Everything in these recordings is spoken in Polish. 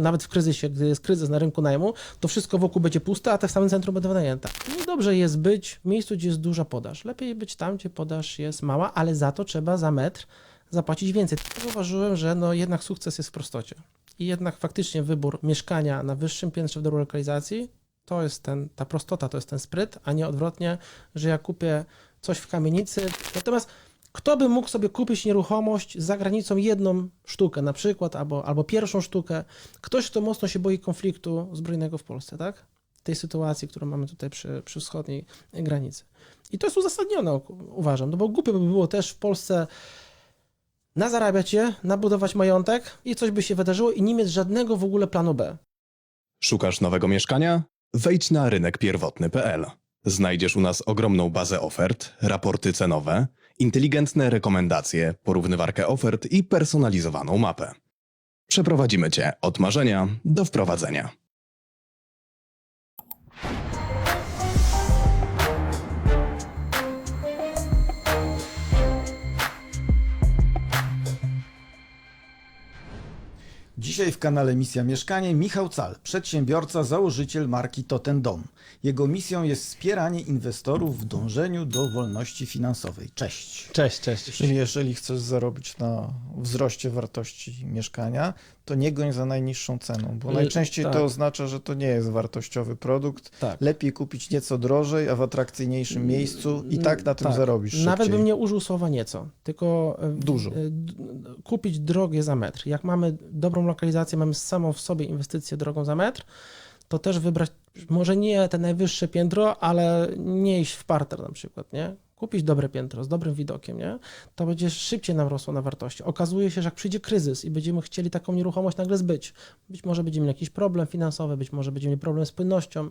Nawet w kryzysie, gdy jest kryzys na rynku najmu, to wszystko wokół będzie puste, a te w samym centrum będą wynajęte. No dobrze jest być w miejscu, gdzie jest duża podaż. Lepiej być tam, gdzie podaż jest mała, ale za to trzeba za metr zapłacić więcej. Zauważyłem, że no jednak sukces jest w prostocie. I jednak faktycznie wybór mieszkania na wyższym piętrze w dobrej lokalizacji to jest ten, ta prostota, to jest ten spryt, a nie odwrotnie, że ja kupię coś w kamienicy. Natomiast kto by mógł sobie kupić nieruchomość za granicą jedną sztukę na przykład, albo, albo pierwszą sztukę? Ktoś, kto mocno się boi konfliktu zbrojnego w Polsce, tak? Tej sytuacji, którą mamy tutaj przy, przy wschodniej granicy. I to jest uzasadnione, uważam, no bo głupio by było też w Polsce nazarabiać je, nabudować majątek i coś by się wydarzyło i nie mieć żadnego w ogóle planu B. Szukasz nowego mieszkania? Wejdź na rynek pierwotny.pl. Znajdziesz u nas ogromną bazę ofert, raporty cenowe, inteligentne rekomendacje, porównywarkę ofert i personalizowaną mapę. Przeprowadzimy Cię od marzenia do wprowadzenia. Dzisiaj w kanale Misja Mieszkanie Michał Cal, przedsiębiorca, założyciel marki Toten Dom. Jego misją jest wspieranie inwestorów w dążeniu do wolności finansowej. Cześć. Cześć, cześć. Czyli jeżeli chcesz zarobić na wzroście wartości mieszkania, to nie goń za najniższą ceną, bo Y, najczęściej tak. to oznacza, że to nie jest wartościowy produkt. Tak. Lepiej kupić nieco drożej, a w atrakcyjniejszym miejscu i tak na tym Tak. zarobisz Nawet szybciej. bym nie użył słowa nieco, tylko Dużo. kupić drogie za metr. Jak mamy dobrą lokalizację, mamy samą w sobie inwestycję drogą za metr, to też wybrać może nie te najwyższe piętro, ale nie iść w parter na przykład, nie? Kupić dobre piętro z dobrym widokiem, nie? To będzie szybciej nam rosło na wartości. Okazuje się, że jak przyjdzie kryzys i będziemy chcieli taką nieruchomość nagle zbyć, być może będziemy mieli jakiś problem finansowy, być może będziemy mieli problem z płynnością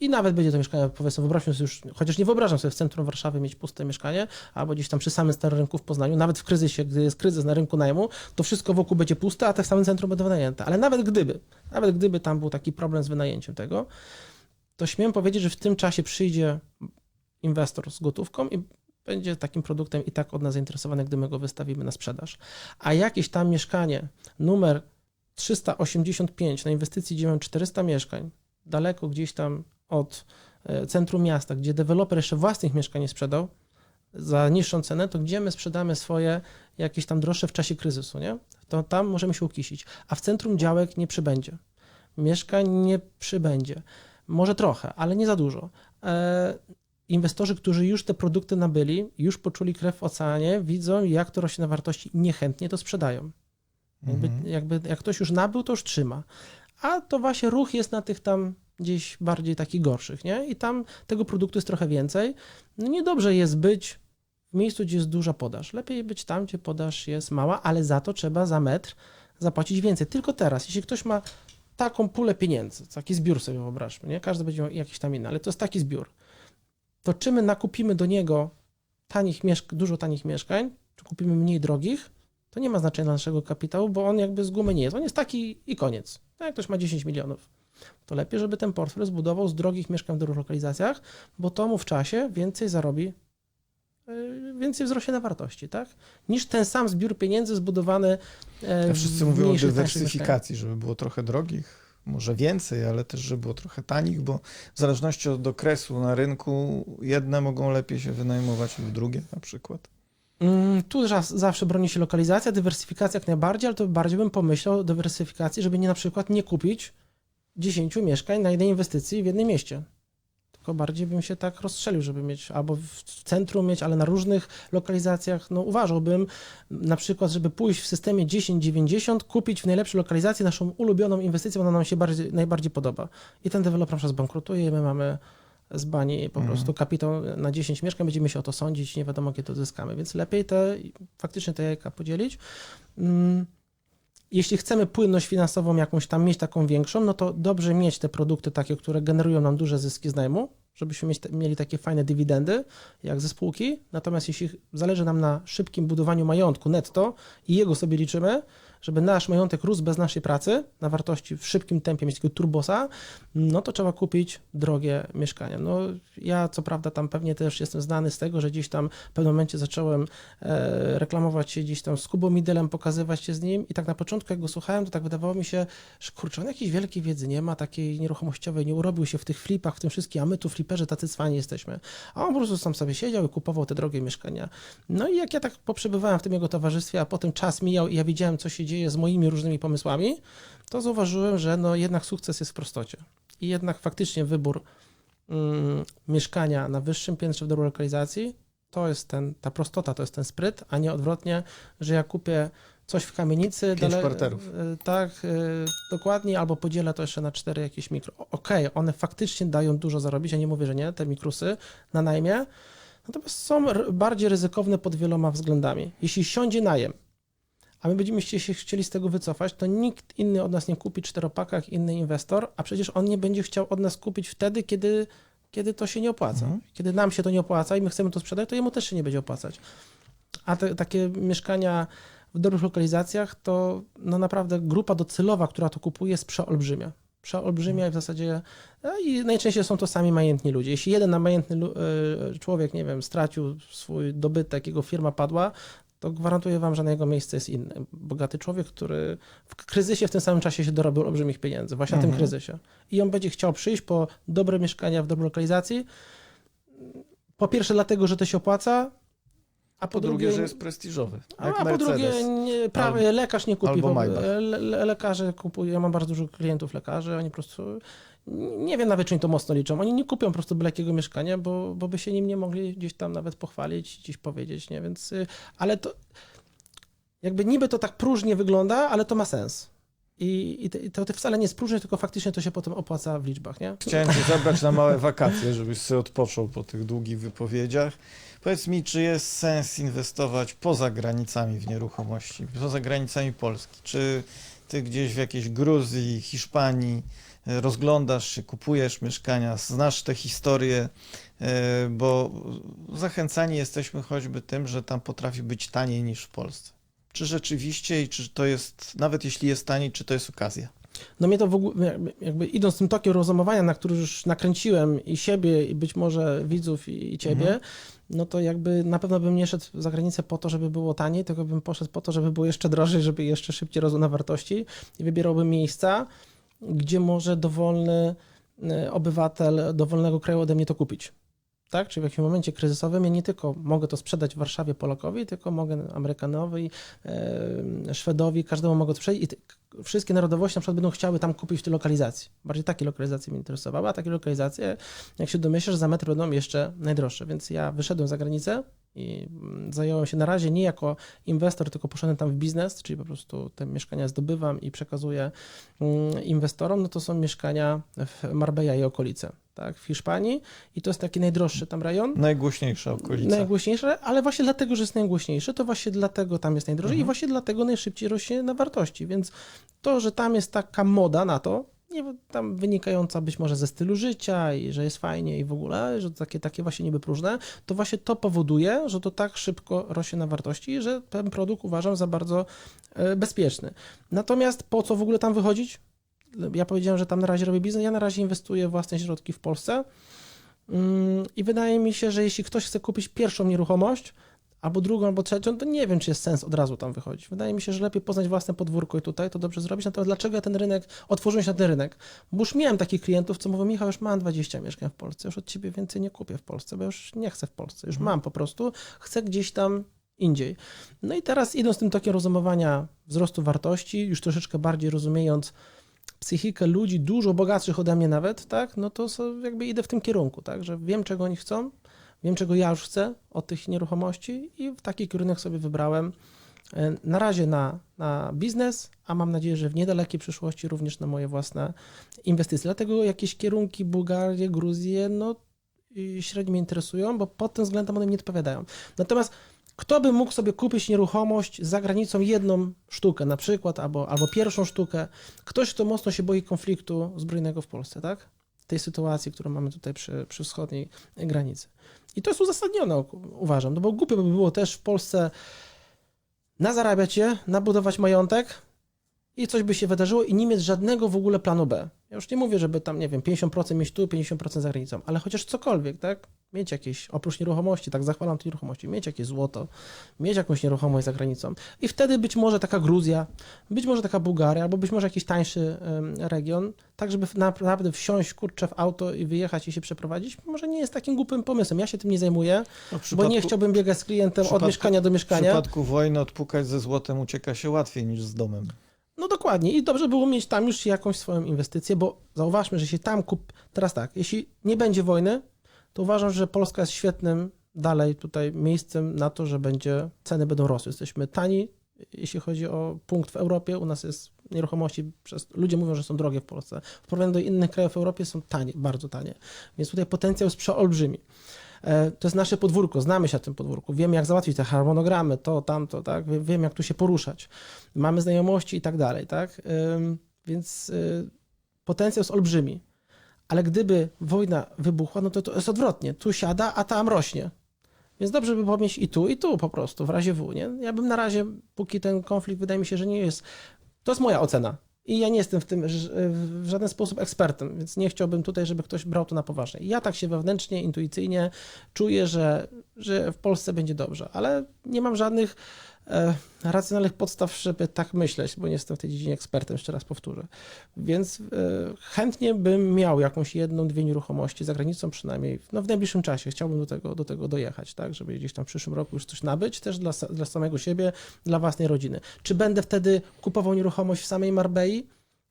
i nawet będzie to mieszkanie, powiedzmy, wyobraźmy sobie już, chociaż nie wyobrażam sobie w centrum Warszawy mieć puste mieszkanie, albo gdzieś tam przy samym starym rynku w Poznaniu, nawet w kryzysie, gdy jest kryzys na rynku najmu, to wszystko wokół będzie puste, a te w samym centrum będą wynajęte. Ale nawet gdyby, nawet gdyby tam był taki problem z wynajęciem tego, to śmiem powiedzieć, że w tym czasie przyjdzie inwestor z gotówką i będzie takim produktem i tak od nas zainteresowany, gdy my go wystawimy na sprzedaż. A jakieś tam mieszkanie, numer 385 na inwestycji, gdzie mam 400 mieszkań, daleko gdzieś tam od e, centrum miasta, gdzie deweloper jeszcze własnych mieszkań nie sprzedał za niższą cenę, to gdzie my sprzedamy swoje jakieś tam droższe w czasie kryzysu, nie? To tam możemy się ukisić. A w centrum działek nie przybędzie. Mieszkań nie przybędzie. Może trochę, ale nie za dużo. Inwestorzy, którzy już te produkty nabyli, już poczuli krew w oceanie, widzą jak to rośnie na wartości i niechętnie to sprzedają. Jakby, Mhm. jakby, jak ktoś już nabył, to już trzyma. A to właśnie ruch jest na tych tam gdzieś bardziej takich gorszych, nie? I tam tego produktu jest trochę więcej. No niedobrze jest być w miejscu, gdzie jest duża podaż. Lepiej być tam, gdzie podaż jest mała, ale za to trzeba za metr zapłacić więcej. Tylko teraz, jeśli ktoś ma taką pulę pieniędzy, taki zbiór sobie wyobraźmy, nie? Każdy będzie miał jakiś tam inny, ale to jest taki zbiór. To czy my nakupimy do niego tanich mieszk- dużo tanich mieszkań, czy kupimy mniej drogich, to nie ma znaczenia dla naszego kapitału, bo on jakby z gumy nie jest. On jest taki i koniec. Tak jak ktoś ma 10 milionów, to lepiej, żeby ten portfel zbudował z drogich mieszkań w dobrych lokalizacjach, bo to mu w czasie więcej zarobi, yy, więcej wzrośnie na wartości, tak? Niż ten sam zbiór pieniędzy zbudowany e, A w wszyscy mówią o dywersyfikacji, żeby było trochę drogich, może więcej, ale też, żeby było trochę tanich, bo w zależności od okresu na rynku jedne mogą lepiej się wynajmować lub drugie na przykład. Mm, Tu za- zawsze broni się lokalizacja, dywersyfikacja jak najbardziej, ale to bardziej bym pomyślał o dywersyfikacji, żeby nie na przykład nie kupić 10 mieszkań na jednej inwestycji w jednym mieście. Tylko bardziej bym się tak rozstrzelił, żeby mieć albo w centrum mieć, ale na różnych lokalizacjach. No uważałbym na przykład, żeby pójść w systemie 10-90, kupić w najlepszej lokalizacji naszą ulubioną inwestycję, ona nam się bardziej, najbardziej podoba. I ten deweloper nas bankrutuje i my mamy z bani po Mhm. prostu kapitał na 10 mieszkań, będziemy się o to sądzić, nie wiadomo kiedy to zyskamy, więc lepiej te, faktycznie te jajka podzielić. Mm, Jeśli chcemy płynność finansową jakąś tam mieć taką większą, no to dobrze mieć te produkty takie, które generują nam duże zyski z najmu, żebyśmy mieli takie fajne dywidendy jak ze spółki. Natomiast jeśli zależy nam na szybkim budowaniu majątku netto i jego sobie liczymy, żeby nasz majątek rósł bez naszej pracy, na wartości w szybkim tempie, mieć takiego turbosa, no to trzeba kupić drogie mieszkania. No ja co prawda tam pewnie też jestem znany z tego, że gdzieś tam w pewnym momencie zacząłem e, reklamować się gdzieś tam z Kubą Midelem, pokazywać się z nim i tak na początku jak go słuchałem, to tak wydawało mi się, że kurczę, on jakiejś wielkiej wiedzy nie ma, takiej nieruchomościowej, nie urobił się w tych flipach, w tym wszystkim, a my tu fliperzy tacy cwani jesteśmy. A on po prostu tam sobie siedział i kupował te drogie mieszkania. No i jak ja tak poprzebywałem w tym jego towarzystwie, a potem czas mijał i ja widziałem, co się dzieje z moimi różnymi pomysłami, to zauważyłem, że no jednak sukces jest w prostocie. I jednak faktycznie wybór mm, mieszkania na wyższym piętrze w dobrej lokalizacji, to jest ten, ta prostota, to jest ten spryt, a nie odwrotnie, że ja kupię coś w kamienicy. Pięć parterów. y, Tak, y, dokładnie, albo podzielę to jeszcze na cztery jakieś mikro. Okej, one faktycznie dają dużo zarobić, ja nie mówię, że nie, te mikrusy na najmie, natomiast są bardziej ryzykowne pod wieloma względami. Jeśli siądzie najem, a my będziemy się chcieli z tego wycofać, to nikt inny od nas nie kupi czteropakach, inny inwestor, a przecież on nie będzie chciał od nas kupić wtedy, kiedy, kiedy to się nie opłaca. Mhm. Kiedy nam się to nie opłaca i my chcemy to sprzedać, to jemu też się nie będzie opłacać. A te, takie mieszkania w dobrych lokalizacjach, to no naprawdę grupa docelowa, która to kupuje, jest przeolbrzymia. Przeolbrzymia i w zasadzie no i najczęściej są to sami majętni ludzie. Jeśli jeden majętny y, człowiek, nie wiem, stracił swój dobytek, jego firma padła, to gwarantuję wam, że na jego miejsce jest inny. Bogaty człowiek, który w kryzysie w tym samym czasie się dorobił olbrzymich pieniędzy, właśnie na tym Mhm. kryzysie. I on będzie chciał przyjść po dobre mieszkania w dobrej lokalizacji. Po pierwsze dlatego, że to się opłaca, a Po drugie, że jest prestiżowy. a, Jak a po drugie, nie, prawie lekarz nie kupi. albo. Le, le, lekarze kupują, ja mam bardzo dużo klientów lekarzy, oni po prostu, nie wiem nawet, czy oni to mocno liczą, oni nie kupią po prostu byle jakiego mieszkania, bo, bo by się nim nie mogli gdzieś tam nawet pochwalić, gdzieś powiedzieć, nie, więc, y, ale to, jakby niby to tak próżnie wygląda, ale to ma sens. I, i to, to wcale nie jest tylko faktycznie to się potem opłaca w liczbach, nie? Chciałem cię zabrać na małe wakacje, żebyś sobie odpoczął po tych długich wypowiedziach. Powiedz mi, czy jest sens inwestować poza granicami w nieruchomości, poza granicami Polski? Czy ty gdzieś w jakiejś Gruzji, Hiszpanii e, rozglądasz się, kupujesz mieszkania, znasz te historie, e, bo zachęcani jesteśmy choćby tym, że tam potrafi być taniej niż w Polsce. Czy rzeczywiście i czy to jest, nawet jeśli jest taniej, czy to jest okazja? No mnie to w ogóle, jakby, jakby idąc tym tokiem rozumowania, na który już nakręciłem i siebie, i być może widzów, i, i ciebie, Mhm. no to jakby na pewno bym nie szedł za granicę po to, żeby było taniej, tylko bym poszedł po to, żeby było jeszcze drożej, żeby jeszcze szybciej rosło na wartości i wybierałbym miejsca, gdzie może dowolny y, obywatel dowolnego kraju ode mnie to kupić. Tak? Czyli w jakimś momencie kryzysowym ja nie tylko mogę to sprzedać w Warszawie Polakowi, tylko mogę Amerykanowi, e, Szwedowi, każdemu mogę to sprzedać i wszystkie narodowości na przykład będą chciały tam kupić w tej lokalizacji. Bardziej takie lokalizacje mnie interesowały, a takie lokalizacje, jak się domyślasz, za metr będą jeszcze najdroższe. Więc ja wyszedłem za granicę i mm, zająłem się na razie nie jako inwestor, tylko poszedłem tam w biznes, czyli po prostu te mieszkania zdobywam i przekazuję mm, inwestorom. No to są mieszkania w Marbella i okolice, tak, w Hiszpanii i to jest taki najdroższy tam rejon. Najgłośniejsza okolica. Najgłośniejsze, ale właśnie dlatego, że jest najgłośniejszy, to właśnie dlatego tam jest najdrożej i Mhm. właśnie dlatego najszybciej rośnie na wartości. Więc to, że tam jest taka moda na to, nie, tam wynikająca być może ze stylu życia i że jest fajnie i w ogóle, że takie, takie właśnie niby próżne, to właśnie to powoduje, że to tak szybko rośnie na wartości i że ten produkt uważam za bardzo e, bezpieczny. Natomiast po co w ogóle tam wychodzić? Ja powiedziałem, że tam na razie robię biznes, ja na razie inwestuję własne środki w Polsce. Mm, I wydaje mi się, że jeśli ktoś chce kupić pierwszą nieruchomość, albo drugą, albo trzecią, to nie wiem, czy jest sens od razu tam wychodzić. Wydaje mi się, że lepiej poznać własne podwórko i tutaj to dobrze zrobić. Natomiast dlaczego ja ten rynek, otworzyłem się na ten rynek? Bo już miałem takich klientów, co mówią, Michał, już mam 20 mieszkań w Polsce, już od ciebie więcej nie kupię w Polsce, bo już nie chcę w Polsce, już mam po prostu, chcę gdzieś tam indziej. No i teraz idąc tym tokiem rozumowania wzrostu wartości, już troszeczkę bardziej rozumiejąc psychikę ludzi dużo bogatszych ode mnie nawet, tak, no to jakby idę w tym kierunku, tak, że wiem, czego oni chcą, wiem, czego ja już chcę od tych nieruchomości i w taki kierunek sobie wybrałem. E, Na razie na, na biznes, a mam nadzieję, że w niedalekiej przyszłości również na moje własne inwestycje. Dlatego jakieś kierunki Bułgarię, Gruzję, no średnio mnie interesują, bo pod tym względem one mi nie odpowiadają. Natomiast kto by mógł sobie kupić nieruchomość za granicą jedną sztukę na przykład, albo, albo pierwszą sztukę, ktoś, kto mocno się boi konfliktu zbrojnego w Polsce, tak? Tej sytuacji, którą mamy tutaj przy, przy wschodniej granicy. I to jest uzasadnione, uważam, no bo głupio by było też w Polsce nazarabiać się, nabudować majątek i coś by się wydarzyło i nie mieć żadnego w ogóle planu B. Ja już nie mówię, żeby tam, nie wiem, 50% mieć tu, 50% za granicą, ale chociaż cokolwiek, tak? Mieć jakieś, oprócz nieruchomości, tak zachwalam te nieruchomości, mieć jakieś złoto, mieć jakąś nieruchomość za granicą. I wtedy być może taka Gruzja, być może taka Bułgaria, albo być może jakiś tańszy region, tak żeby naprawdę wsiąść, kurczę, w auto i wyjechać i się przeprowadzić, może nie jest takim głupim pomysłem. Ja się tym nie zajmuję, No, w bo nie chciałbym biegać z klientem w od mieszkania do W mieszkania. przypadku wojny odpukać ze złotem ucieka się łatwiej niż z domem. No dokładnie i dobrze było mieć tam już jakąś swoją inwestycję, bo zauważmy, że się tam kup... Teraz tak, jeśli nie będzie wojny, to uważam, że Polska jest świetnym dalej tutaj miejscem na to, że będzie, ceny będą rosły. Jesteśmy tani, jeśli chodzi o punkt w Europie, u nas jest nieruchomości, przez, ludzie mówią, że są drogie w Polsce. W porównaniu do innych krajów w Europie są tanie, bardzo tanie. Więc tutaj potencjał jest przeolbrzymi. E, To jest nasze podwórko, znamy się na tym podwórku, wiemy jak załatwić te harmonogramy, to, tamto, tak, Wie- wiemy jak tu się poruszać, mamy znajomości i tak dalej, tak, więc y, potencjał jest olbrzymi, ale gdyby wojna wybuchła, no to to jest odwrotnie, tu siada, a tam rośnie. Więc dobrze by było mieć i tu, i tu po prostu, w razie W, nie? Ja bym na razie, póki ten konflikt wydaje mi się, że nie jest, to jest moja ocena. I ja nie jestem w tym w żaden sposób ekspertem, więc nie chciałbym tutaj, żeby ktoś brał to na poważnie. Ja tak się wewnętrznie, intuicyjnie czuję, że, że w Polsce będzie dobrze, ale nie mam żadnych racjonalnych podstaw, żeby tak myśleć, bo nie jestem w tej dziedzinie ekspertem, jeszcze raz powtórzę. Więc e, chętnie bym miał jakąś jedną, dwie nieruchomości za granicą przynajmniej, no w najbliższym czasie chciałbym do tego, do tego dojechać, tak, żeby gdzieś tam w przyszłym roku już coś nabyć, też dla, dla samego siebie, dla własnej rodziny. Czy będę wtedy kupował nieruchomość w samej Marbei,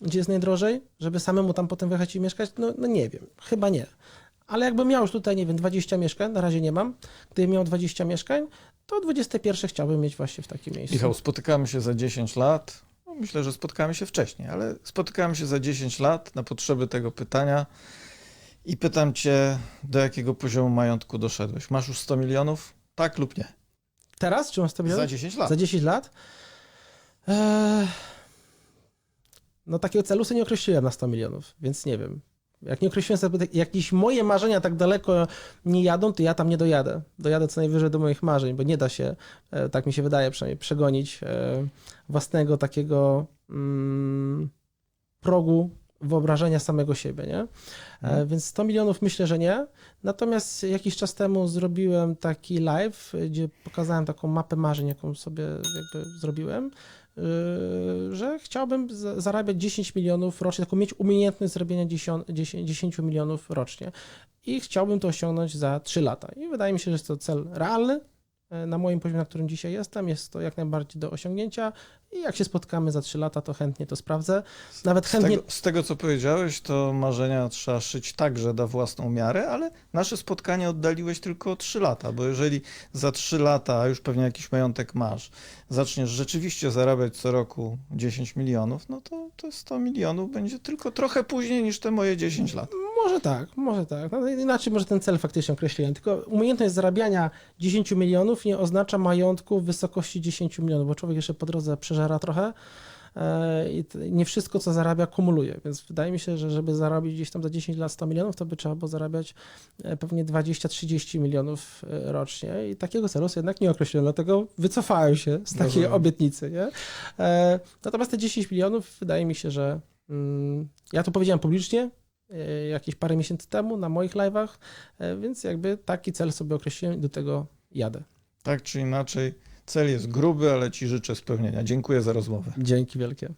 gdzie jest najdrożej, żeby samemu tam potem wyjechać i mieszkać? No, no nie wiem, chyba nie. Ale jakbym miał już tutaj, nie wiem, 20 mieszkań, na razie nie mam, gdybym miał 20 mieszkań, to 21 chciałbym mieć właśnie w takim miejscu. Michał, spotykamy się za 10 lat. No, myślę, że spotkamy się wcześniej, ale spotykamy się za 10 lat na potrzeby tego pytania i pytam cię, do jakiego poziomu majątku doszedłeś? Masz już 100 milionów? Tak lub nie? Teraz, czy mam 100 milionów? Za 10 lat. Za 10 lat? Eee, no takiego celu sobie nie określiłem na 100 milionów, więc nie wiem. Jak nie określiłem sobie, jakieś moje marzenia tak daleko nie jadą, to ja tam nie dojadę. Dojadę co najwyżej do moich marzeń, bo nie da się, e, tak mi się wydaje przynajmniej, przegonić e, własnego takiego mm, progu wyobrażenia samego siebie, nie? Mhm. Więc 100 milionów myślę, że nie. Natomiast jakiś czas temu zrobiłem taki live, gdzie pokazałem taką mapę marzeń, jaką sobie zrobiłem, że chciałbym za- zarabiać 10 milionów rocznie, taką mieć umiejętność zrobienia 10, 10, 10 milionów rocznie. I chciałbym to osiągnąć za 3 lata. I wydaje mi się, że jest to cel realny. E, Na moim poziomie, na którym dzisiaj jestem, jest to jak najbardziej do osiągnięcia i jak się spotkamy za 3 lata, to chętnie to sprawdzę. Nawet Z chętnie tego, z tego, co powiedziałeś, to marzenia trzeba szyć także na własną miarę, ale nasze spotkanie oddaliłeś tylko o 3 lata, bo jeżeli za 3 lata, a już pewnie jakiś majątek masz, zaczniesz rzeczywiście zarabiać co roku 10 milionów, no to, to 100 milionów będzie tylko trochę później niż te moje 10 lat. Może tak, może tak. No, inaczej może ten cel faktycznie określiłem. Tylko umiejętność zarabiania 10 milionów nie oznacza majątku w wysokości 10 milionów, bo człowiek jeszcze po drodze przeżera trochę e, i nie wszystko, co zarabia, kumuluje. Więc wydaje mi się, że żeby zarobić gdzieś tam za 10 lat 100 milionów, to by trzeba było zarabiać e, pewnie 20-30 milionów e, rocznie. I takiego celu sobie jednak nie określiłem, dlatego wycofałem się z takiej Rozumiem. obietnicy. Nie? Natomiast te 10 milionów wydaje mi się, że mm, ja to powiedziałem publicznie, jakieś parę miesięcy temu na moich live'ach, e, więc jakby taki cel sobie określiłem i do tego jadę. Tak czy inaczej, cel jest gruby, ale ci życzę spełnienia. Dziękuję za rozmowę. Dzięki wielkie.